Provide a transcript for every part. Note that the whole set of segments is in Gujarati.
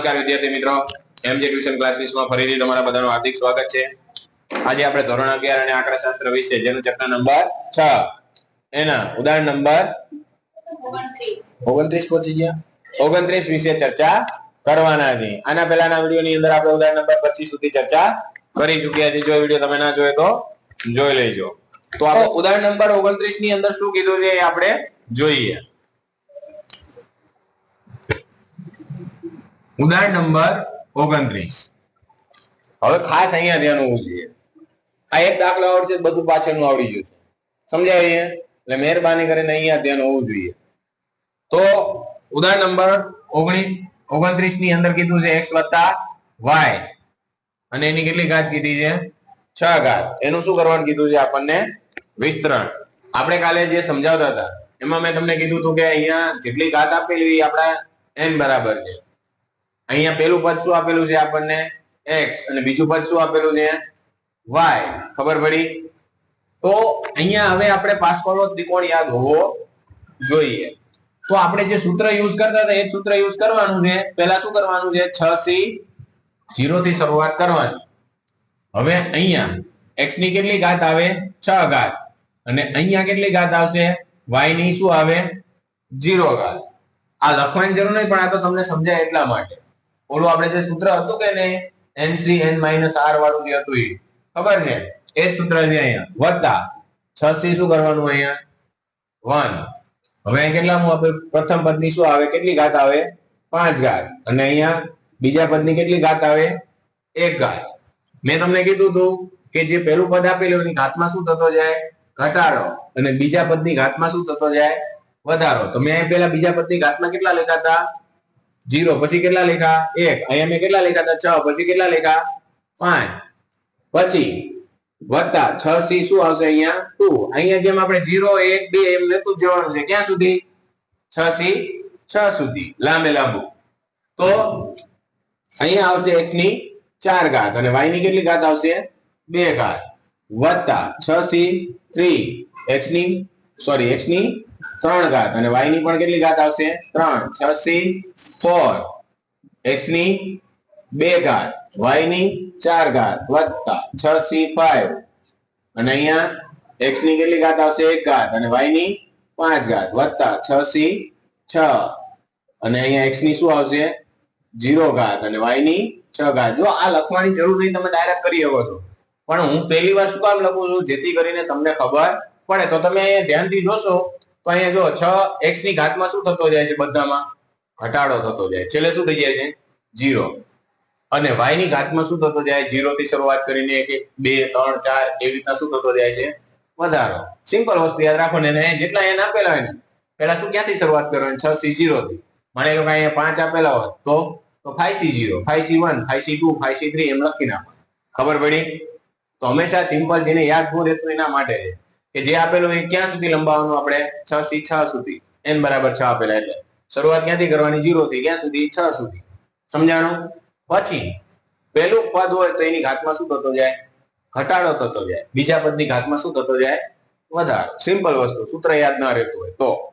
નમસ્કાર વિદ્યાર્થી મિત્રો. એમજે ટ્યુશન ક્લાસીસમાં ફરીથી તમારા બધાનું હાર્દિક સ્વાગત છે. આજે આપણે ધોરણ અગિયાર અને આંકડાશાસ્ત્ર વિશે જેનું ચેપ્ટર નંબર છ. એના ઉદાહરણ નંબર ઓગણત્રીસ પહોંચી ગયા. ઓગણત્રીસ વિશે ચર્ચા કરવાના છે. આના પહેલાના વિડીયોની અંદર આપણે ઉદાહરણ નંબર પચીસ સુધી ચર્ચા કરી ચૂક્યા છે જો વીડિયો તમે ના જોયો તો જોઈ લેજો. તો આપણે ઉદાહરણ નંબર ઓગણત્રીસની અંદર શું કીધું છે એ આપણે જોઈએ. ઉદાહરણ નંબર ઓગણત્રીસ. હવે ખાસ અહીંયા ધ્યાન હોવું જોઈએ. આ એક દાખલો આવડશે, બધું પાછળનું આવડી જશે સમજાય અહીંયા? એટલે મહેરબાની કરીને અહીંયા ધ્યાન હોવું જોઈએ. તો ઉદાહરણ નંબર ઓગણીસ ઓગણત્રીસની અંદર કીધું છે એક્સ વત્તા વાય અને એની કેટલી ઘાત કીધી છે? છ ઘાત. એનું શું કરવાનું કીધું છે આપણને? વિસ્તરણ. આપણે કાલે જે સમજાવતા હતા, એમાં મેં તમને કીધું હતું કે અહીંયા જેટલી ઘાત આપેલી આપણા એન બરાબર છે. અહીંયા પેલું પદ શું આપેલું છે આપણને? X. અને બીજું પદ શું આપેલું છે? Y. ખબર પડી? તો અહીંયા હવે આપણે પાસકોણનો ત્રિકોણ યાદ હોવો જોઈએ. તો આપણે જે સૂત્ર યુઝ કરતા હતા એ સૂત્ર યુઝ કરવાનું છે. પહેલા શું કરવાનું છે? 6 સી 0 થી શરૂઆત કરવાની. હવે અહીંયા x ની કેટલી ઘાત આવે? 6 ઘાત. અને અહીંયા કેટલી ઘાત આવશે? Y ની શું આવે? 0 ઘાત. આ લખવાની જરૂર નહીં, પણ આ તો તમને સમજાય એટલા માટે. ઓલું આપણે જે સૂત્ર હતું કે ને nc માઇનસ આર વાળું જે હતું એ, ખબર છે? એ જ સૂત્ર છે અહીંયા. વત્તા છ સી શું કરવાનું અહીંયા? વન. હવે કેટલામું આપણે પ્રથમ પદની શું આવે? કેટલી ઘાત આવે? પાંચ ઘાત. અને અહીંયા બીજા પદની કેટલી ઘાત આવે? એક ઘાત. મેં તમને કીધું હતું કે જે પહેલું પદ આપેલું એની ઘાતમાં શું થતો જાય? ઘટાડો. અને બીજા પદની ઘાતમાં શું થતો જાય? વધારો. તો મેં પેલા બીજા પદની ઘાતમાં કેટલા લખ્યા હતા? જીરો પછી કેટલા લેખા એક. અહીંયા મેં કેટલા લેખા હતા? છ. પછી કેટલા લેખા પાંચ. પછી વત્તા છ સી શું આવશે અહીંયા? ટુ. અહીંયા જેમ આપણે જીરો, એક, બે એમ લેતું જવાનું છે. ક્યાં સુધી? છ સી છ સુધી. લાંબે લાંબુ. તો અહીંયા આવશે એક્સની ચાર ઘાત. અને વાયની કેટલી ઘાત આવશે? બે ઘાત. વત્તા છ સી થ્રી એક્સની સોરી એક્સની ત્રણ ઘાત. અને વાયની પણ કેટલી ઘાત આવશે? ત્રણ. છ સી ફોર. એક્સની બે ઘાત વાયની ચાર ઘાત, વત્તા છ સી ફાઈવ. અને અહીંયા એક્સની કેટલી ઘાત આવશે? એક ઘાત. અને વાયની પાંચ ઘાત, વત્તા છ સી છ. અને અહીંયા એક્સની શું આવશે? જીરો ઘાત. અને વાયની છ ઘાત. જો આ લખવાની જરૂર નહીં, તમે ડાયરેક્ટ કરી શકો છો. પણ હું પહેલી વાર શું કામ લખું છું? જેથી કરીને તમને ખબર પડે. તો તમે ધ્યાનથી જોશો, તો અહીંયા જો છ એક્સની ઘાતમાં શું થતો જાય છે બધામાં? ઘટાડો થતો જાય. છેલ્લે શું થઈ જાય છે? જીરો અને વાયની ઘાતમાં શું થતો જાય? જીરો થી શરૂઆત કરીને એક બે, ત્રણ, ચાર એવી રીતના શું થતો જાય છે? વધારો. સિમ્પલ વસ્તુ યાદ રાખો ને જેટલા એન આપેલા હોય ને પેલા શું ક્યાંથી શરૂઆત કરવાની? છ સી જીરો થી. માની લો કે પાંચ આપેલા હોય, તો? તો five C zero five C one five C two five C three એમ લખી નાખો. ખબર પડી? તો હંમેશા સિમ્પલ જેને યાદ ન રહેતું એના માટે કે જે આપેલું એ ક્યાં સુધી લંબાવવાનું આપણે? છ સી છ સુધી. એન બરાબર છ આપેલા એટલે. શરૂઆત ક્યાંથી કરવાની? જીરો થી. ક્યાં સુધી? છ સુધી. સમજાણું? પછી, પહેલું પદ હોય તો એની ઘાતમાં શું થતો જાય? ઘટાડો થતો જાય. બીજા પદની ઘાતમાં શું થતો જાય? વધારો. સિમ્પલ વસ્તુ. સૂત્ર યાદ ના રહેતું હોય તો.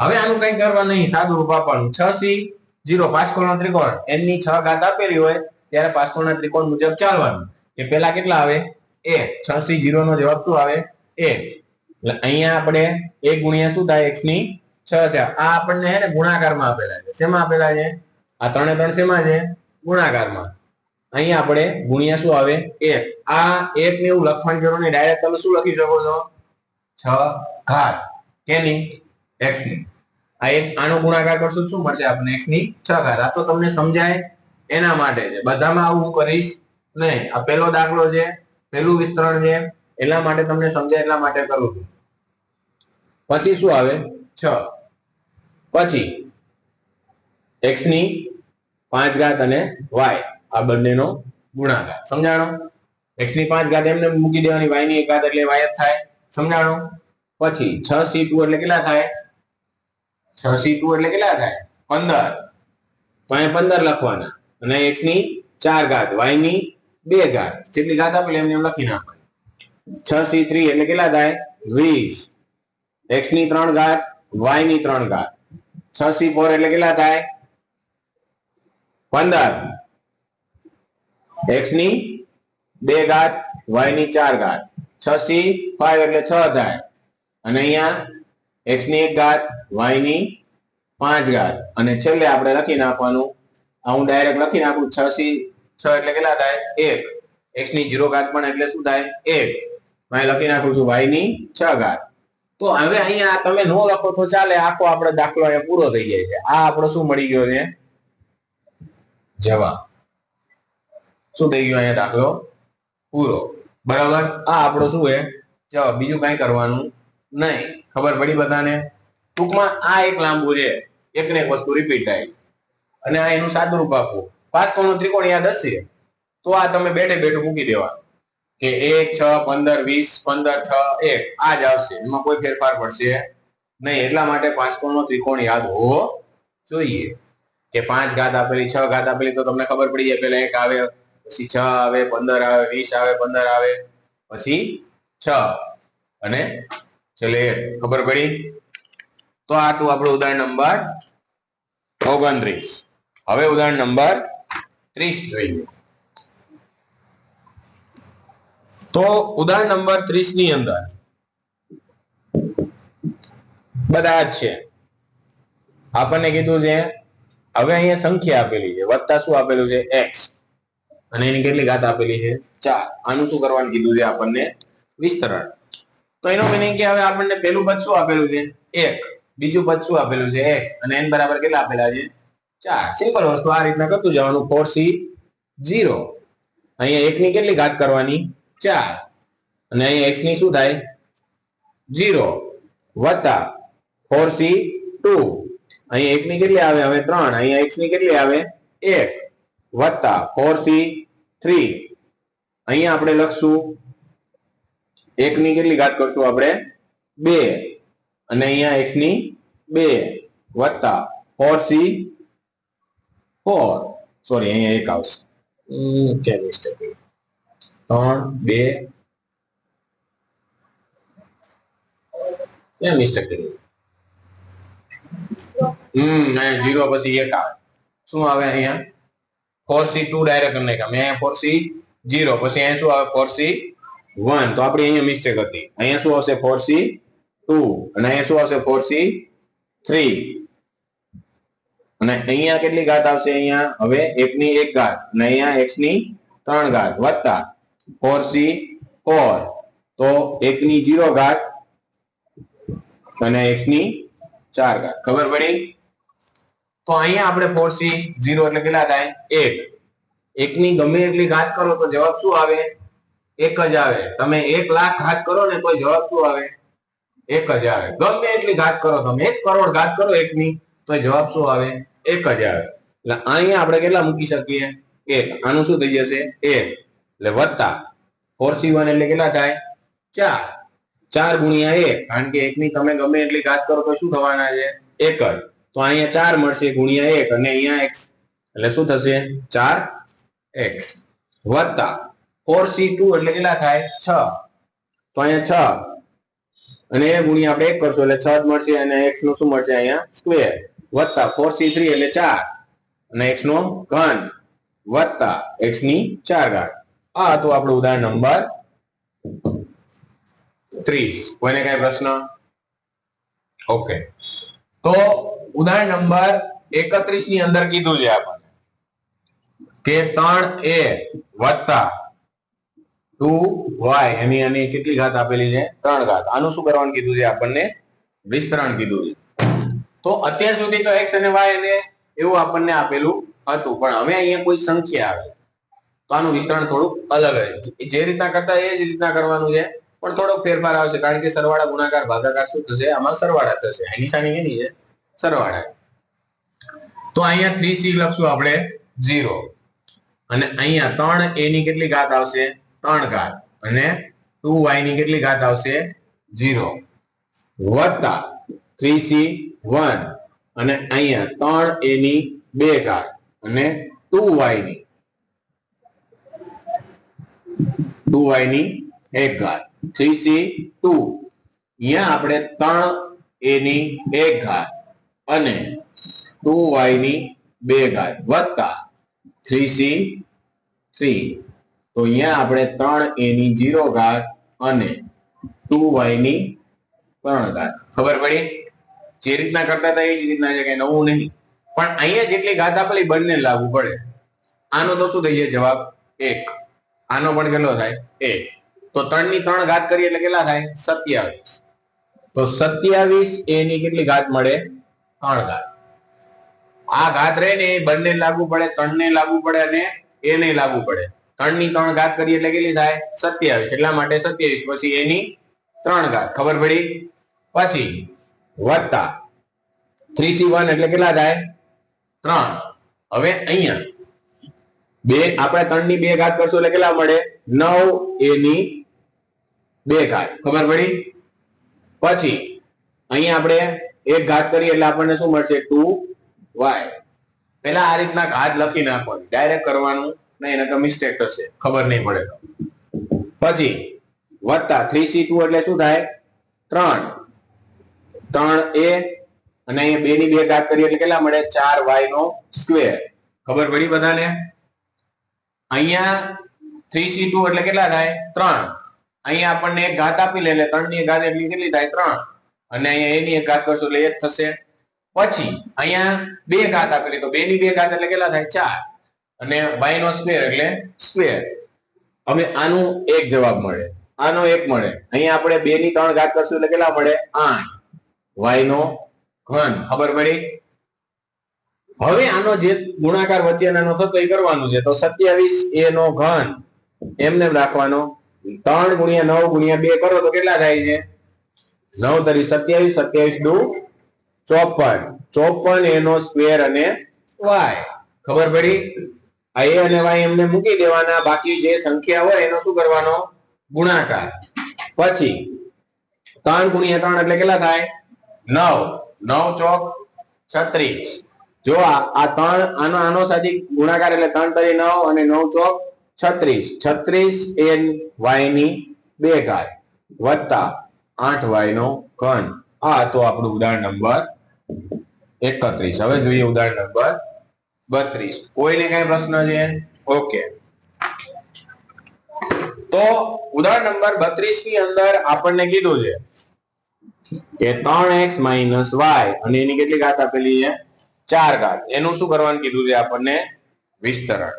હવે આનું કઈ કરવા નહીં. સાદું રૂપ આપવાનું. છ સી જીરો પાસકોણનો ત્રિકોણ. એમની છ ઘાત આપેલી હોય ત્યારે પાસકોણના ત્રિકોણ મુજબ ચાલવાનું. કે પેલા કેટલા આવે? એ છ સી જીરો નો જવાબ શું આવે? એ અહીંયા આપણે એક ગુણ્યા શું થાય? એક્સની છ છે આ આપણને હે ને ગુણાકારમાં આપેલા છે. શેમાં આપેલા છે? આ ત્રણે ત્રણ શેમાં છે? ગુણાકારમાં. અહીંયા આપણે ગુણ્યા શું આવે? એક. આ એક ને એવું લખવાની જરૂર નહીં ડાયરેક્ટ તમે શું લખી શકો છો? છ ઘાત. કેની એક્સની. આ એક, આનો ગુણાકાર કરશું શું મળશે આપણને? એક્સની છ ઘાત. આ તો તમને સમજાય એના માટે છે. બધામાં આવું હું કરીશ નહીં. આ પહેલો દાખલો છે, પહેલું વિસ્તરણ છે. એટલા માટે તમને સમજાય એટલા માટે કરું છું. પછી શું આવે? છ. પછી એક્સની પાંચ ઘાત અને વાય આ બંનેનો ગુણાકાર. સમજાણો? એક્સની પાંચ ઘાત એમને મૂકી દેવાની વાયની એક ઘાત એટલે વાય જ થાય. સમજાણો? પછી છ સી ટુ એટલે કેટલા થાય? છ સી ટુ એટલે કેટલા થાય? પંદર. તો અહીંયા પંદર લખવાના. અને એક્સની ચાર ઘાત વાયની બે ઘાત. જેટલી ઘાત આપેલી એમને એમ લખી નાખવાની. છ સી થ્રી એટલે કેટલા થાય? વીસ. એક્સની ત્રણ ઘાત વાયની ત્રણ ઘાત. છ સી ફોર એટલે કેટલા થાય? પંદર. એક્સની બે ઘાત વાયની ચાર ઘાત. છ સી ફાઈવ એટલે છ થાય. અને અહીંયા એક્સની એક ઘાત વાયની પાંચ ઘાત. અને છેલ્લે આપણે લખી નાખવાનું. આ હું ડાયરેક્ટ લખી નાખું. છ સી છ એટલે કેટલા થાય? એક. એક્સની જીરો ઘાત પણ એટલે શું થાય? એક. અહીં લખી નાખું છું વાયની છ ઘાત. તો હવે અહીંયા તમે નો લખો તો ચાલે, આખો આપણે દાખલો અહીંયા પૂરો થઈ જાય છે. આ આપણો શું મળી ગયો છે? જવાબ. શું થઈ ગયો અહીંયા દાખલો? પૂરો. બરાબર? આ આપણો શું છે? જવાબ. બીજું કઈ કરવાનું નહીં. ખબર પડી બધાને? ટૂંકમાં આ એક લાંબુ છે. એક ને એક વસ્તુ રિપીટ થાય. અને આ એનું સાદું રૂપ આપવું. પાંચ કોણનો ત્રિકોણ યાદ હશે તો આ તમે બેઠે બેઠું મૂકી દેવાનું. કે એક, છ, પંદર, વીસ, પંદર, છ, એક. આ જ આવશે. એમાં કોઈ ફેરફાર પડશે નહીં. એટલા માટે પાંચ ત્રિકોણ યાદ હોવો જોઈએ. કે પાંચ ઘાત આપેલી છ ઘાત આપેલી તો તમને ખબર પડી જાય. પેલા એક આવે, પછી છ આવે, પંદર આવે, વીસ આવે, પંદર આવે, પછી છ. અને છેલ્લે ખબર પડી? તો આ હતું આપણું ઉદાહરણ નંબર ઓગણત્રીસ. હવે ઉદાહરણ નંબર ત્રીસ જોઈએ. તો ઉદાહરણ નંબર ત્રીસની અંદર. બધા જ છે. આપણને કીધું છે, હવે અહીંયા સંખ્યા આપેલી છે. વત્તા શું આપેલું છે? એક્સ અને એની કેટલી ઘાત આપેલી છે? ચાર. આનું શું કરવાનું કીધું છે આપણને? વિસ્તરણ. તો એનો મિનિંગ કે હવે આપણને પેલું પદ શું આપેલું છે? એક. બીજું પદ શું આપેલું છે? એક્સ અને એન બરાબર કેટલા આપેલા છે? ચાર. સિમ્પલ વસ્તુ આ રીતના કરતું જવાનું. ફોર સી ઝીરો અહીંયા એક ની કેટલી ઘાત કરવાની? ચાર. અને અહીંયા એક્સની શું થાય? ઝીરો. વત્તા ફોર સી ટુ. અહીંયા એક ની કેટલી આવે? હવે ત્રણ. અહીંયા એક્સની કેટલી આવે? એક. વત્તા ફોર સી થ્રી. અહીંયા આપણે લખશું. એક ની કેટલી ઘાત કરશું આપણે? બે. અને અહીંયા એક્સની બે. વત્તા ફોર સી ફોર. સોરી અહીંયા એક આવશે. mistake થઈ? ત્રણ, બે. મિસ્ટેક કરી હમ અહીંયા જીરો પછી એક આવે. શું આવે અહીંયા? ફોર સી ટુ ડાયરેક્ટ અમને મેં અહીંયા ફોર સી જીરો પછી અહીંયા શું આવે? ફોર સી વન તો આપણી અહીંયા મિસ્ટેક હતી. અહીંયા શું આવશે? ફોર સી ટુ અને અહીંયા શું આવશે? ફોર સી થ્રી અને અહીંયા કેટલી ઘાત આવશે અહીંયા? હવે એક ની એક ઘાત. અને અહીંયા એક્સની ત્રણ ઘાત. વત્તા. ફોર સી ફોર તો એક ની જીરો ઘાત અને એક્સની ચાર ઘાત. ખબર પડી? તો અહીંયા આપણે ફોર સી જીરો એટલે કેટલા થાય? એક. એક ની ગમે એટલી ઘાત કરો તો જવાબ શું આવે? એક જ આવે. તમે એક લાખ ઘાત કરો ને તો જવાબ શું આવે? એક જ આવે. ગમે એટલી ઘાત કરો તમે. એક કરોડ ઘાત કરો એક ની તો જવાબ શું આવે? એક જ આવે. એટલે અહીંયા આપણે કેટલા મૂકી શકીએ? એક. આનું શું થઈ જશે? એક. એટલે વત્તા ફોર સી વન એટલે કેટલા થાય? ચાર. ચાર ગુણ્યા એક. કારણ કે એકની તમે ગમે એટલી ઘાત કરો તો શું થવાના છે? એક જ. તો અહીંયા ચાર મળશે ગુણ્યા એક અને અહીંયા એક્સ એટલે શું થશે? ચાર એક્સ વત્તા ફોર સી ટુ એટલે કેટલા થાય? છ. તો અહીંયા છ. અને એ ગુણ્યા આપણે એક કરશું એટલે છ જ મળશે અને એક્સનું શું મળશે અહીંયા? સ્ક્વેર વત્તા ફોર સી થ્રી એટલે ચાર. અને એક્સ નો ઘન. વત્તા એક્સની ચાર ઘાત. આ હતું આપણું ઉદાહરણ નંબર ત્રીસ. કોઈને કઈ પ્રશ્ન? ઓકે. તો ઉદાહરણ નંબર એકત્રીસની અંદર કીધું છે આપણને કે ત્રણ એ વત્તા ટુ વાય. એની એની કેટલી ઘાત આપેલી છે? ત્રણ ઘાત. આનું શું કરવાનું કીધું છે આપણને? વિસ્તરણ કીધું છે. તો અત્યાર સુધી તો એક્સ અને વાય ને એવું આપણને આપેલું હતું. પણ હવે અહીંયા કોઈ સંખ્યા આવે. તો આનું વિસ્તરણ થોડુંક અલગ રહે જે રીતના કરતા એ જ રીતના કરવાનું છે. પણ થોડોક ફેરફાર આવશે. કારણ કે સરવાળા ગુણાકાર, ભાગાકાર શું થશે? આમાં સરવાળા થશે. નિશાની એની છે. સરવાળા. તો અહીંયા થ્રી સી લખશું આપણે. ઝીરો અને અહીંયા ત્રણ એ ની કેટલી ઘાત આવશે? ત્રણ ઘાત. અને ટુ વાયની કેટલી ઘાત આવશે? ઝીરો વત્તા થ્રી સી વન અને અહીંયા ત્રણ એ ની બે ઘાત. અને ટુ વાયની ટુ વાયની એક ઘાત. થ્રી સી ટુ અહીંયા આપણે ત્રણ એ ની એક ઘાત અને ટુ વાયની બે ઘાત વત્તા થ્રી સી થ્રી તો અહીંયા આપણે ત્રણ એ ની જીરો ઘાત અને ટુ વાયની ત્રણ ઘાત. ખબર પડી? જે રીતના કરતા હતા એ જ રીતના છે, કઈ નવું નહીં. પણ અહીંયા જેટલી ઘાત આપેલી બંને લાગુ પડે. આનો તો શું થઈ જવાબ એક. આનો પણ કેટલો થાય? એ. તો ત્રણની ત્રણ ઘાત કરીએ એટલે કેટલા થાય? સત્યાવીસ. તો સત્યાવીસ એ ની કેટલી ઘાત મળે? ત્રણ ઘાત. આ ઘાત રહે ને એ બંને લાગુ પડે ત્રણ ને લાગુ પડે અને એ ને લાગુ પડે. ત્રણની ત્રણ ઘાત કરીએ એટલે કેટલી થાય? સત્યાવીસ. એટલા માટે સત્યાવીસ. પછી એની ત્રણ ઘાત. ખબર પડી? પછી વત્તા. થ્રી સી વન એટલે કેટલા થાય? ત્રણ. હવે અહીંયા બે, આપણે ત્રણની બે ઘાત કરશું એટલે કેટલા મળે? નવ એની બે ઘાત. ખબર પડી? પછી, અહીંયા આપણે એક ઘાત કરીએ એટલે આપણને શું મળશે? Two Y. પેલા આ રીતના ઘાત લખી નાખવાની. ડાયરેક્ટ કરવાનું, નહીં તો મિસ્ટેક થશે. ખબર નહીં પડે પછી, વત્તા થ્રી સી ટુ એટલે શું થાય? ત્રણ. ત્રણ એ અને અહીંયા બે ની બે ઘાત કરીએ એટલે કેટલા મળે? ચાર વાય નો સ્ક્વેર. ખબર પડી બધાને? અહીંયા થ્રી સી ટુ એટલે કેટલા થાય? ત્રણ. અહીંયા આપણને એક ઘાત આપી લે, એટલે ત્રણની ઘાત એટલી કેટલી થાય? ત્રણ. અને અહીંયા એની એક ઘાત કરશું એટલે એક થશે. પછી અહીંયા બે ઘાત આપેલી તો બે ની બે ઘાત એટલે કેટલા થાય? ચાર. અને વાય નો સ્ક્વેર એટલે સ્ક્વેર હવે આનું એક જવાબ મળે. આનો એક મળે. અહીંયા આપણે બે ની ત્રણ ઘાત કરશું એટલે કેટલા મળે? આઠ. વાય નો ઘન. ખબર પડી? હવે આનો જે ગુણાકાર વચ્ચેનાનો થતો એ કરવાનું છે. તો સત્યાવીસ એ નો ઘન એમને રાખવાનો. ત્રણ ગુણ્યા નવ ગુણ્યા બે કરો તો કેટલા થાય છે? નવ તરી સત્યાવીસ સત્યાવીસ દુ ચોપન. ચોપન એનો સ્ક્વેર અને વાય. ખબર પડી? આ એ અને વાય એમને મૂકી દેવાના. બાકી જે સંખ્યા હોય એનો શું કરવાનો? ગુણાકાર. પછી ત્રણ ગુણ્યા ત્રણ એટલે કેટલા થાય? નવ. નવ ચોક છત્રીસ. જો આ ત્રણ આનો આનો સાથે ગુણાકાર એટલે ત્રણ તરી નવ અને નવ ચોક છત્રીસ. છત્રીસ એન વાયની બે ઘાત વત્તા આઠ વાય નો ઘન. આ તો આપણું ઉદાહરણ નંબર એકત્રીસ. હવે જોઈએ ઉદાહરણ નંબર બત્રીસ. કોઈને કઈ પ્રશ્ન છે? ઓકે. તો ઉદાહરણ નંબર બત્રીસની અંદર આપણને કીધું છે કે ત્રણ એક્સ માઇનસ વાય અને એની કેટલી ઘાત આપેલી છે? ચાર ઘાત. એનું શું કરવાનું કીધું છે આપણને? વિસ્તરણ.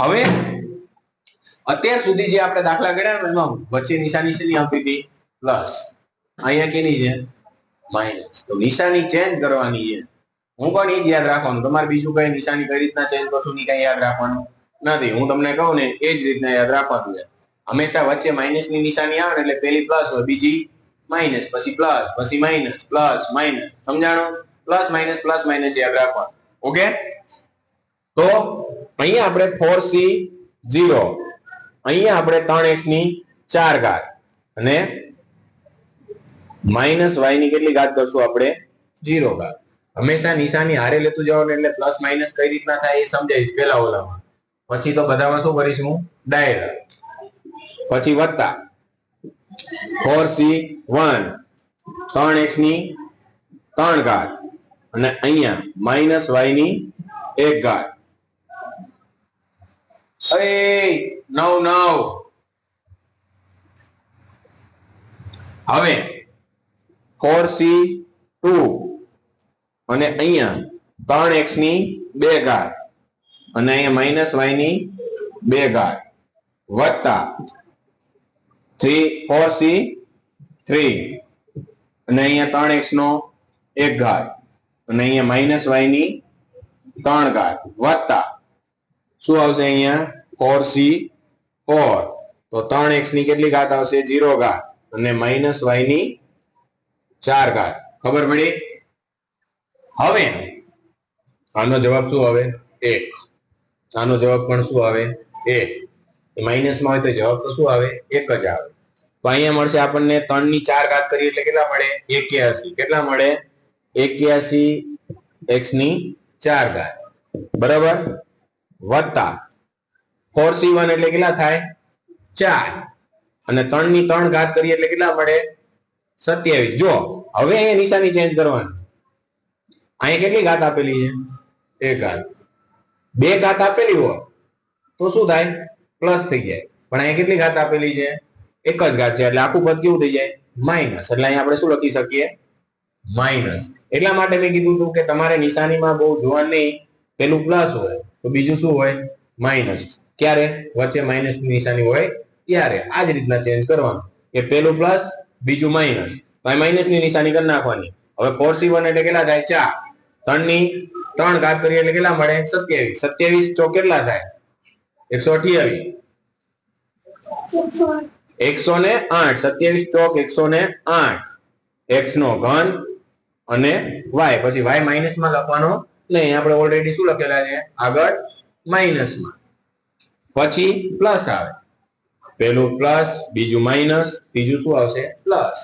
હવે અત્યાર સુધી જે આપણે દાખલા ગણ્યા એમાં વચ્ચે નિશાની શેની આવતી હતી? પ્લસ. અહીંયા કેની છે? માઇનસ. તો નિશાની ચેન્જ કરવાની છે. હું પણ એ જ યાદ રાખવાનું. તમારે બીજું કઈ નિશાની કઈ રીતના ચેન્જ કરશું ની કઈ યાદ રાખવાનું નથી. હું તમને કહું ને, એ જ રીતના યાદ રાખવાનું છે. હંમેશા વચ્ચે માઇનસની નિશાની આવે એટલે પેલી પ્લસ હોય, બીજી માઇનસ, પછી પ્લસ, પછી માઇનસ, પ્લસ, માઇનસ. સમજાણું? પ્લસ માઇનસ પ્લસ માઇનસ યાદ રાખવાનું. ઓકે? તો અહીંયા આપણે ફોર સી ઝીરો અહીંયા આપણે ત્રણ એક્સની ચાર ઘાત. અને માઇનસ વાયની કેટલી ઘાત કરશું આપણે? ઝીરો ઘાત. હંમેશા નિશાની હારે લેતું જવાનું એટલે પ્લસ માઇનસ કઈ રીતના થાય એ સમજાવીશ પેલા ઓલામાં. પછી તો બધામાં શું કરીશ હું? ડાયરેક્ટ. પછી વત્તા. ફોર સી વન ત્રણ એક્સની ત્રણ ઘાત. અને અહીંયા માઇનસ વાયની એક ઘાત નવ નવ. હવે ફોર સી ટુ અને અહીંયા ત્રણ એક્સની બે ઘાત અને અહીંયા માઇનસ વાયની બે ઘાત વત્તા થ્રી ફોર સી થ્રી અને અહીંયા ત્રણ એક્સ નો એક ઘાત અને અહીંયા માઇનસ વાયની ત્રણ ઘાત વત્તા. શું આવશે અહીંયા? ફોર સી ફોર તો ત્રણ એક્સની કેટલી ઘાત આવશે? જીરો ઘાત. અને માઇનસ વાયની ચાર ઘાત. ખબર પડી? હવે આનો જવાબ શું આવે? એક. આનો જવાબ પણ શું આવે? એક. માઇનસમાં હોય તો જવાબ તો શું આવે? એક જ આવે. તો અહીંયા મળશે આપણને ત્રણની ચાર ઘાત કરીએ એટલે કેટલા મળે? એક્યાસી. કેટલા મળે? એક્યાસી એક્સની ચાર ઘાત. બરાબર? વત્તા ફોર સી વન એટલે કેટલા થાય? ચાર. અને ત્રણની ત્રણ ઘાત કરીએ એટલે કેટલા મળે? સત્યાવીસ. જો હવે અહીંયા નિશાની ચેન્જ કરવાની. અહીંયા કેટલી ઘાત આપેલી છે? એક ઘાત. બે ઘાત આપેલી હોય તો શું થાય? પ્લસ થઈ જાય. પણ અહીંયા કેટલી ઘાત આપેલી છે? એક જ ઘાત છે. એટલે આખું પદ કેવું થઈ જાય? માઇનસ. એટલે અહીંયા આપણે શું લખી શકીએ? માઇનસ એટલા માટે મેં કીધું હતું કે તમારે નિશાનીમાં બહુ જોવાનું નહીં. પેલું પ્લસ હોય તો બીજું શું હોય? માઇનસ ક્યારે? વચ્ચે માઇનસ નિશાની હોય ત્યારે. આ જ રીતના ચેન્જ કરવાનું. કે પેલું પ્લસ બીજું માઇનસ માઇનસની નિશાની કરી નાખવાની. હવે ફોર સી વન એટલે કેટલા થાય? ચાર. ત્રણની ત્રણ ઘાત કરીએ એટલે કેટલા મળે? સત્યાવીસ. સત્યાવીસ ચોક કેટલા થાય? એકસો અઠ્યાવીસ. એકસો ને આઠ. સત્યાવીસ ચોક એકસો ને આઠ. એક્સ નો ઘન અને વાય પછી વાય માઇનસમાં લખવાનો નહીં, આપણે ઓલરેડી શું લખેલા છે? આગળ માઇનસમાં પછી પ્લસ આવે. પેલું પ્લસ બીજું માઇનસ ત્રીજું શું આવશે? પ્લસ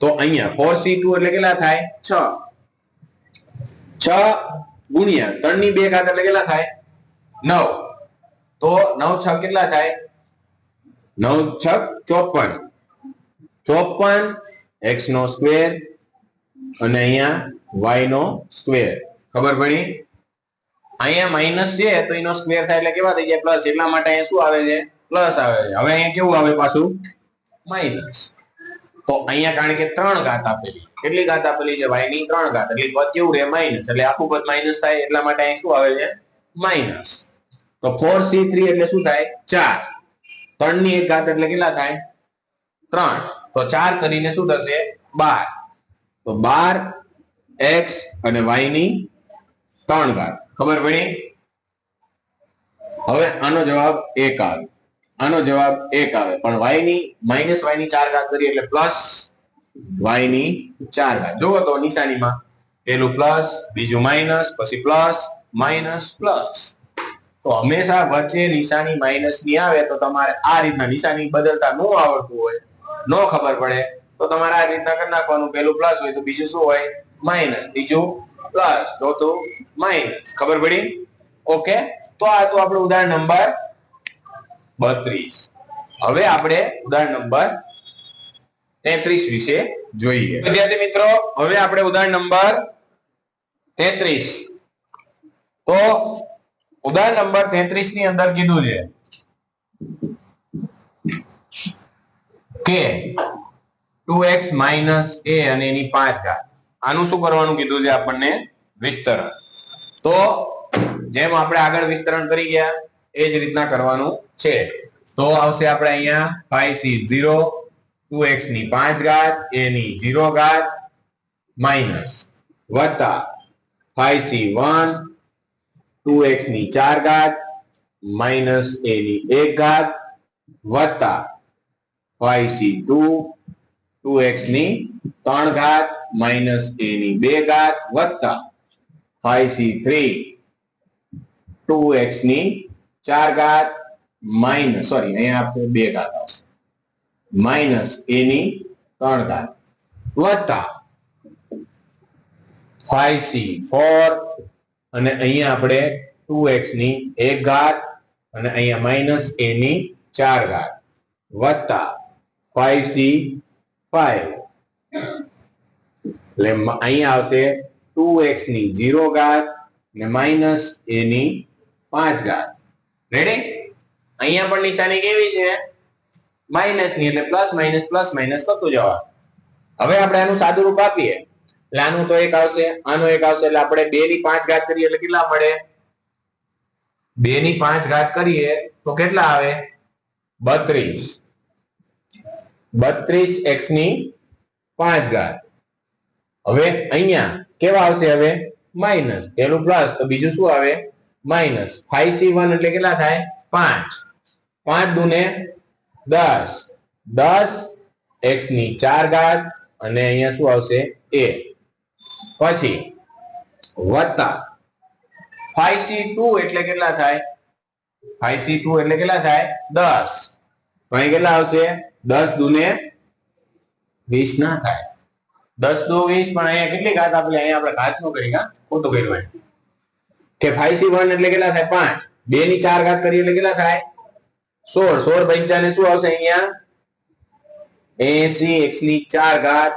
તો અહીંયા ફોર સી ટુ એટલે કેટલા થાય? છ. છ ગુણ્યા ત્રણની બે ઘાત એટલે કેટલા થાય? નવ. તો નવ છ કેટલા થાય? નવ છ ચોપન. ચોપન એક્સ નો સ્ક્વેર અને અહીંયા વાય નો સ્ક્વેર ખબર પડી? અહીંયા માઇનસ છે, તો એનો સ્ક્વેર થાય એટલે કેવા થઈ જાય? પ્લસ એટલા માટે અહીંયા શું આવે છે? પ્લસ આવે છે. હવે અહીંયા કેવું આવે પાછું? માઇનસ તો અહીંયા કારણ કે ત્રણ ઘાત આપેલી. કેટલી ઘાત આપેલી છે? y ની ત્રણ ઘાત. એટલે પદ કેવું રહે? માઇનસ એટલે આખું પદ માઇનસ થાય, એટલા માટે અહીં શું આવે છે? માઇનસ તો ફોર સી થ્રી એટલે શું થાય? ચાર. ત્રણની એક ઘાત એટલે કેટલા થાય? ત્રણ. તો ચાર કરીને શું થશે? બાર. તો બાર, એક્સ અને વાયની ત્રણ ઘાત. ખબર પડી? હવે આનો જવાબ એક આવે. આનો જવાબ એક આવે. પણ વાયની માઇનસ વાયની ચાર ઘાત કરીએ એટલે પ્લસ વાયની ચાર ઘાત. જુઓ તો નિશાનીમાં. પેલું પ્લસ, બીજું માઇનસ, પછી પ્લસ, માઇનસ, પ્લસ. તો હંમેશા વચ્ચે નિશાની માઇનસની આવે તો તમારે આ રીતના નિશાની બદલતા ન આવડતું હોય. ન ખબર પડે. તો તમારે આ રીતના કરી નાખવાનું. પહેલું પ્લસ હોય તો બીજું શું હોય? માઇનસ બીજું પ્લસ ચોથું માઇનસ ખબર પડી? ઓકે તો આ તો આપણું ઉદાહરણ નંબર બત્રીસ. હવે આપણે ઉદાહરણ નંબર તેત્રીસ વિશે જોઈએ. વિદ્યાર્થી મિત્રો, હવે આપણે ઉદાહરણ નંબર તેત્રીસ. તો ઉદાહરણ નંબર તેત્રીસની અંદર કીધું છે કે ટુ એક્સ માઇનસ એ અને એની પાંચ ઘાત. આનું શું કરવાનું કીધું છે આપણને? વિસ્તરણ. તો જેમ આપણે આગળ વિસ્તરણ કરી ગયા, એ જ રીતના કરવાનું છે. તો આવશે આપણે અહીંયા ફાઈવ સી ઝીરો, ટુ એક્સની પાંચ ઘાત, એ ની ઝીરો ઘાત, માઇનસ વત્તા ફાઈવ સી વન, ટુ એક્સની ચાર ઘાત, માઇનસ એ ની એક ઘાત, વત્તા ફાઈવ સી ટુ ટુ એક્સની ત્રણ ઘાત માઇનસ એ ની બે ઘાત વત્તા ફાઈવ સી થ્રી ટુ એક્સની ચાર ઘાત માઇનસ, સોરી, અહીંયા આપણે બે ઘાત આવશે. માઇનસ એ ની ત્રણ ઘાત વત્તા ફાઈવ સી ફોર અને અહીંયા આપણે ટુ એક્સની એક ઘાત અને અહીંયા માઇનસ એ ની ચાર ઘાત વત્તા ફાઈવ સી ફાઈવ એટલે અહીંયા આવશે ટુ એક્સની જીરો ઘાત ને માઇનસ એ ની પાંચ ઘાત. રેડી અહીંયા પણ નિશાની કેવી છે? માઇનસની એટલે પ્લસ માઇનસ પ્લસ માઇનસ થતું જવા હવે આપણે આનું સાદું રૂપ આપીએ. એટલે આનું તો એક આવશે, આનો એક આવશે, એટલે આપણે બે ની પાંચ ઘાત કરીએ એટલે કેટલા મળે? બે ની પાંચ ઘાત કરીએ તો કેટલા આવે? બત્રીસ. બત્રીસ એક્સની પાંચ ઘાત. હવે અહીંયા કેવા આવશે હવે? માઇનસ. પેલું પ્લસ, તો બીજું શું આવે? માઇનસ. ફાઈવ સી વન એટલે કેટલા થાય? પાંચ. પાંચ દુને દસ. દસ એક્સની ચાર ઘાત અને અહીંયા શું આવશે? એ. પછી, વત્તા. ફાઈવ સી ટુ એટલે કેટલા થાય? ફાઈવ સી ટુ એટલે કેટલા થાય? દસ. તો અહીં કેટલા આવશે? દસ દુને વીસ ના થાય. દસ દુ વીસ પણ અહીંયા કેટલી ઘાત આપેલી અહીંયા આપણે ઘાતનું કરી ખોટું કર્યું કે ફાઈવ સી વન એટલે કેટલા થાય? પાંચ. બે ની ચાર ઘાત કરીએ એટલે કેટલા થાય? સોળ. સોળ પંચાને શું આવશે અહીંયા? એસી, એક્સની ચાર ઘાત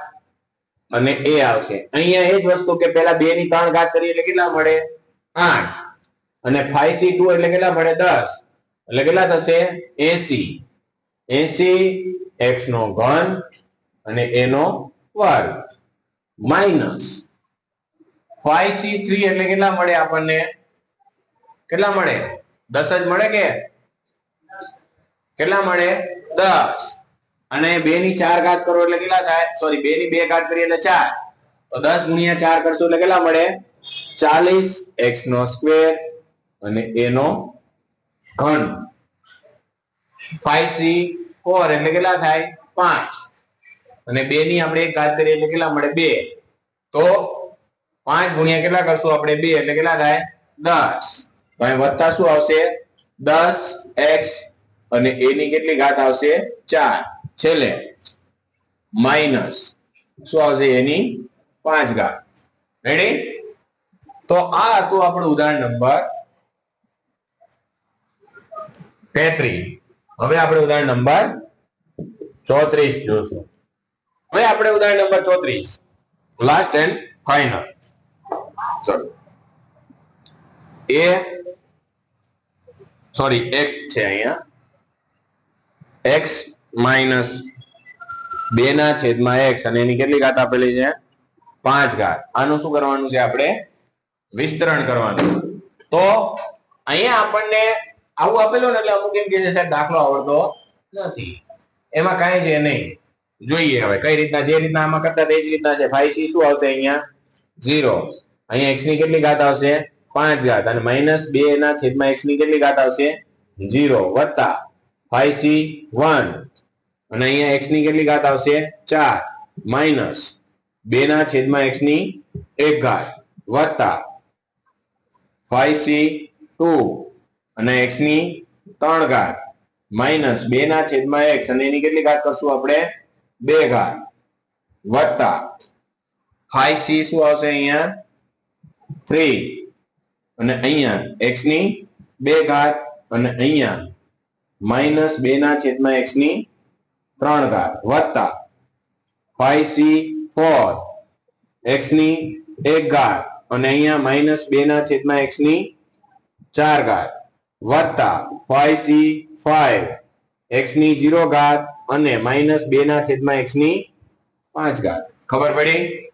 અને એ આવશે. અહીંયા એ જ વસ્તુ કે પેલા બે ની ત્રણ ઘાત કરીએ એટલે કેટલા મળે? આઠ. અને ફાઈવ સી ટુ એટલે કેટલા મળે? દસ. એટલે કેટલા થશે? એસી. એસી એક્સ નો ઘન અને એનો વર્ગ માઇનસ ફાઈવ સી થ્રી એટલે કેટલા મળે આપણને? કેટલા મળે? દસ જ મળે કે? કેટલા મળે? દસ. અને બે ની ચાર ઘાત કરો એટલે કેટલા થાય? સોરી બે ની બે ઘાત કરીએ એટલે ચાર. તો દસ ગુણ્યા ચાર કરશો એટલે કેટલા મળે? ચાલીસ. એક્સ નો સ્ક્વેર અને એનો ઘન. ફાઈવ સી ફોર એટલે કેટલા થાય? પાંચ. અને બે ની આપણે એક ઘાત કરીએ એટલે કેટલા મળે? બે. તો પાંચ ગુણ્યા કેટલા કરશું આપણે? બે. એટલે કેટલા થાય? દસ. તો શું આવશે? દસ એક્સ અને એ કેટલી ઘાત આવશે? ચાર. છેલ્લે માઇનસ શું આવશે? એની પાંચ ઘાત. રેડી તો આ હતું આપણું ઉદાહરણ નંબર તેત્રીસ હવે આપણે ઉદાહરણ નંબર ચોત્રીસ જોશું. હવે આપણે ઉદાહરણ નંબર ચોત્રીસ. Last and final sorry A sorry x છે અહીંયા. એક્સ માઇનસ બે ના છેદમાં એક્સ અને એની કેટલી ઘાત આપેલી છે? પાંચ ઘાત. આનું શું કરવાનું છે આપણે? વિસ્તરણ કરવાનું. તો અહીંયા આપણને આવું આપેલું ને એટલે અમુક એમ કે સાહેબ, દાખલો આવડતો નથી. એમાં કાંઈ છે નહીં. જોઈએ હવે કઈ રીતના, જે રીતના આમાં કરતા તે જ રીતના છે. ફાઈવ સી શું આવશે અહીંયા? ઝીરો અહીંયા એક્સની કેટલી ઘાત આવશે? પાંચ ઘાત. અને માઇનસ બે ના છેદમાં એક્સની કેટલી ઘાત આવશે? ઝીરો વત્તા ફાઈવ સી વન અને અહીંયા એક્સની કેટલી ઘાત આવશે? ચાર. માઇનસ બે ના છેદમાં એક્સની એક ઘાત. વત્તા ફાઈવ સી ટુ અને એક્સની ત્રણ ઘાત. માઇનસ બે ના છેદમાં એક્સ અને એની કેટલી ઘાત કરશું આપણે? બે ઘાત. વત્તા. ફાઈવ સી શું આવશે અહીંયા? થ્રી અને અહીંયા એક્સની બે ઘાત, અને અહીંયા માઇનસ બે ના છેદમાં એક્સની ત્રણ ઘાત. વત્તા. ફાઈવ સી ફોર એક્સની એક ઘાત, અને અહીંયા માઇનસ બે ના છેદમાં એક્સની ચાર ઘાત. વત્તા ફાઈવ સી ફાઈવ એક્સની જીરો ઘાત અને માઇનસ બે ના છેદમાં એક્સની પાંચ ઘાત. ખબર પડી?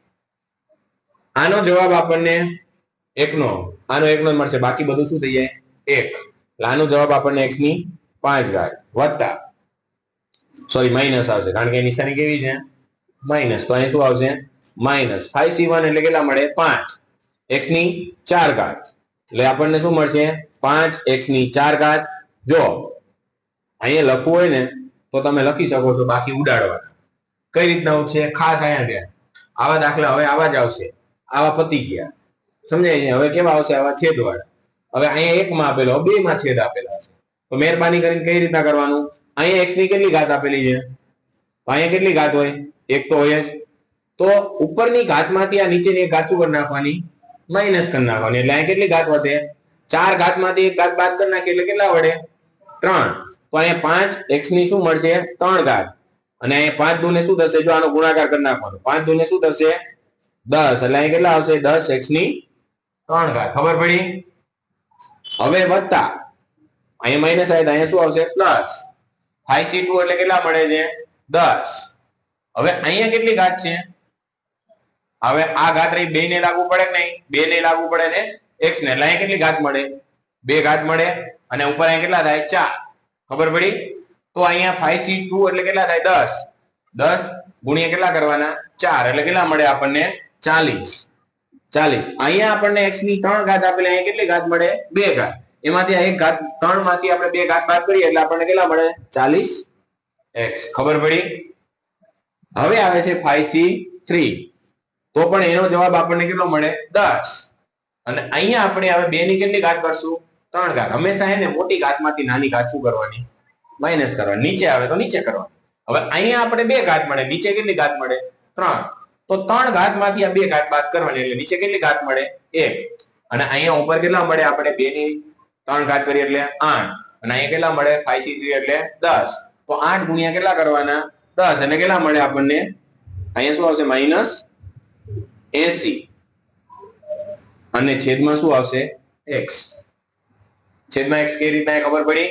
આનો જવાબ આપણને એકનો, આનો એકનો મળશે. બાકી બધું શું થઈ જાય? એક. આનો જવાબ આપણને એક્સની પાંચ ઘાત. વત્તા. સોરી માઇનસ આવશે. કારણ કે નિશાની કેવી છે? માઇનસ તો અહીં શું આવશે? માઇનસ ફાઈવ સી વન એટલે કેટલા મળે? પાંચ. એક્સની ચાર ઘાત. એટલે આપણને શું મળશે? પાંચ એક્સની ચાર ઘાત. જો અહીંયા લખવું હોય ને, તો તમે લખી શકો છો બાકી ઉડાડવાના કઈ રીતના આવશે? ખાસ અહીંયા ગયા આવા દાખલા હવે આવા જ આવશે. આવા પતી ગયા. સમજાય હવે કેવા આવશે? આવા છેદ વાળા હવે અહીંયા એકમાં આપેલો, બે માં છેદ આપેલા હશે. તો મહેરબાની કરીને કઈ રીતના કરવાનું? અહીંયા એક્સની કેટલી ઘાત આપેલી છે? અહીંયા કેટલી ઘાત હોય? એક તો હોય જ. તો ઉપરની ઘાતમાંથી આ નીચેની એક ઘાત શું નાખવાની, માઇનસ કરી નાખવાની. એટલે અહીંયા કેટલી ઘાત વધે? ચાર ઘાતમાંથી એક ઘાત બાદ કરી નાખીએ એટલે કેટલા વડે ત્રણ. તો અહીંયા પાંચ એક્સની શું મળશે? ત્રણ ઘાત. અને અહીંયા પાંચ દુ શું થશે? જો આનો ગુણાકાર કરી નાખવાનો. પાંચ દુ શું થશે? દસ. એટલે અહીં કેટલા આવશે? દસ એક્સની ત્રણ ઘાત. ખબર પડી? હવે વત્તા. અહીંયા માઇનસ આવે અહીંયા શું આવશે? પ્લસ ફાઈવ સી એટલે કેટલા મળે છે? દસ. હવે અહીંયા કેટલી ઘાત છે? હવે આ ઘાત રહી બે ને લાગુ પડે નહીં? બે ને લાગુ પડે ને એક્સ ને. એટલે અહીંયા કેટલી ઘાત મળે? બે ઘાત મળે. અને ઉપર અહીંયા કેટલા થાય? ચાર. ખબર પડી? તો અહીંયા ફાઈવ સી ટુ એટલે કેટલા થાય? દસ. દસ ગુણ્યા કેટલા કરવાના? ચાર. એટલે કેટલા મળે આપણને? ચાલીસ. ચાલીસ. અહીંયા આપણને એક્સની ત્રણ ઘાત આપેલી અહીંયા કેટલી ઘાત મળે? બે ઘાત. એમાંથી એક ઘાત ત્રણમાંથી આપણે બે ઘાત બાદ કરીએ એટલે આપણને કેટલા મળે? ચાલીસ એક્સ ખબર પડી? હવે આવે છે ફાઈવ સી થ્રી તો પણ એનો જવાબ આપણને કેટલો મળે? દસ. અને અહીંયા આપણે હવે બે ની કેટલી ઘાત કરશું ત્રણ ઘાત. હંમેશા એને મોટી ઘાતમાંથી નાની ઘાત શું કરવાની? માઇનસ કરવાની. નીચે આવે તો નીચે કરવાની. હવે અહીંયા આપણે બે ઘાત મળે. નીચે કેટલી ઘાત મળે? ત્રણ. તો ત્રણ ઘાતમાંથી આ બે ઘાત બાદ કરવાની. એટલે નીચે કેટલી ઘાત મળે? એક. અને અહીંયા ઉપર કેટલા મળે આપણે બે ની ત્રણ ઘાત કરીએ એટલે આઠ. અને અહીંયા કેટલા મળે? ફાઈવ સી થ્રી એટલે દસ. તો આઠ ગુણ્યા કેટલા કરવાના? દસ. અને કેટલા મળે આપણને? અહીંયા શું આવશે? માઇનસ એસી અને છેદમાં શું આવશે? એક્સ. છેદમાં એક્સ કઈ રીતના ખબર પડી?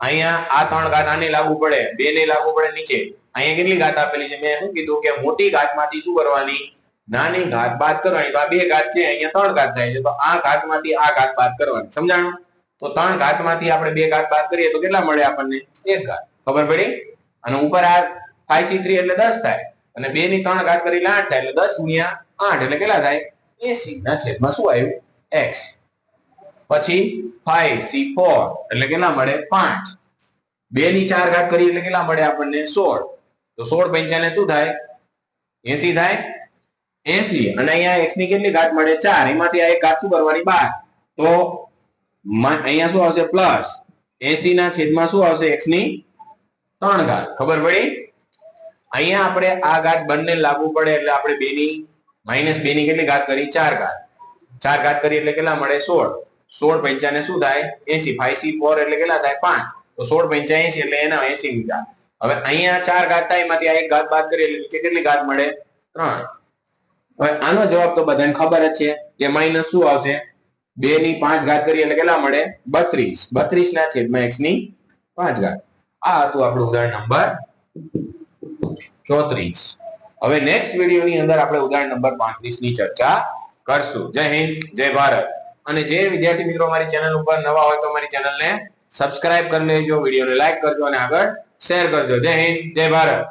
અહીંયા આ ત્રણ ઘાત આને લાગુ પડે બે ને લાગુ પડે નીચે. અહીંયા કેટલી ઘાત આપેલી છે? મેં શું કીધું કે મોટી ઘાતમાંથી શું કરવાની? નાની ઘાત બાદ કરવાની. આ બે ઘાત છે, અહીંયા ત્રણ ઘાત થાય છે. તો આ ઘાતમાંથી આ ઘાત બાદ કરવાની. સમજાણું? તો ત્રણ ઘાતમાંથી આપણે બે ઘાત બાદ કરીએ તો કેટલા મળે આપણને? એક ઘાત. ખબર પડી? અને ઉપર આ ફાઈવ સી થ્રી એટલે દસ થાય. અને બે ની ત્રણ ઘાત કરી આઠ થાય. એટલે દસ ગુણ્યા આઠ એટલે કેટલા થાય? એસી ના છેદમાં શું આવ્યું? એક્સ પછી ફાઈવ સી ફોર એટલે કેટલા મળે પાંચ. બે ની ચાર ઘાત કરી એટલે કેટલા મળે આપણને સોળ. તો સોળ પંચાને શું થાય? એસી થાય? એસી. અને અહીંયા એક્સની કેટલી ઘાત મળે? ચાર. એમાંથી આ એક ઘાત શું કરવાની? બાર. તો અહીંયા શું આવશે? પ્લસ એસી ના છેદમાં શું આવશે? એક્સની ત્રણ ઘાત. ખબર પડી? અહીંયા આપણે આ ઘાત બંને લાગુ પડે એટલે આપણે બે ની માઇનસ બે ની કેટલી ઘાત કરી? ચાર ઘાત. ચાર ઘાત કરી એટલે કેટલા મળે? સોળ. સોળ પંચાને શું થાય? એસી. ફાઈવ સી ફોર એટલે કેટલા થાય? પાંચ. તો સોળ પંચા એસી એટલે એના એસી ની ઘાત હવે અહીંયા ચાર ઘાત થાય, એમાંથી એક ઘાત બાદ કરીએ એટલે નીચે કેટલી ઘાત મળે? ત્રણ. હવે આનો જવાબ તો બધાને ખબર જ છે કે માઇનસ શું આવશે? બે ની પાંચ ઘાત કરીએ એટલે કેટલા મળે? બત્રીસ. બત્રીસ ના છેદમાં એક્સની પાંચ ઘાત. આ હતું આપણું ઉદાહરણ નંબર ચોત્રીસ. હવે નેક્સ્ટ વિડીયોની અંદર આપણે ઉદાહરણ નંબર પાંત્રીસની ચર્ચા કરશું. જય હિન્દ, જય ભારત. અને જે વિદ્યાર્થી મિત્રો મારી ચેનલ ઉપર નવા હોય તો મારી ચેનલને સબસ્ક્રાઇબ કરી લેજો વિડીયોને લાઈક કરજો અને આગળ શેર કરજો. જય હિન્દ, જય ભારત.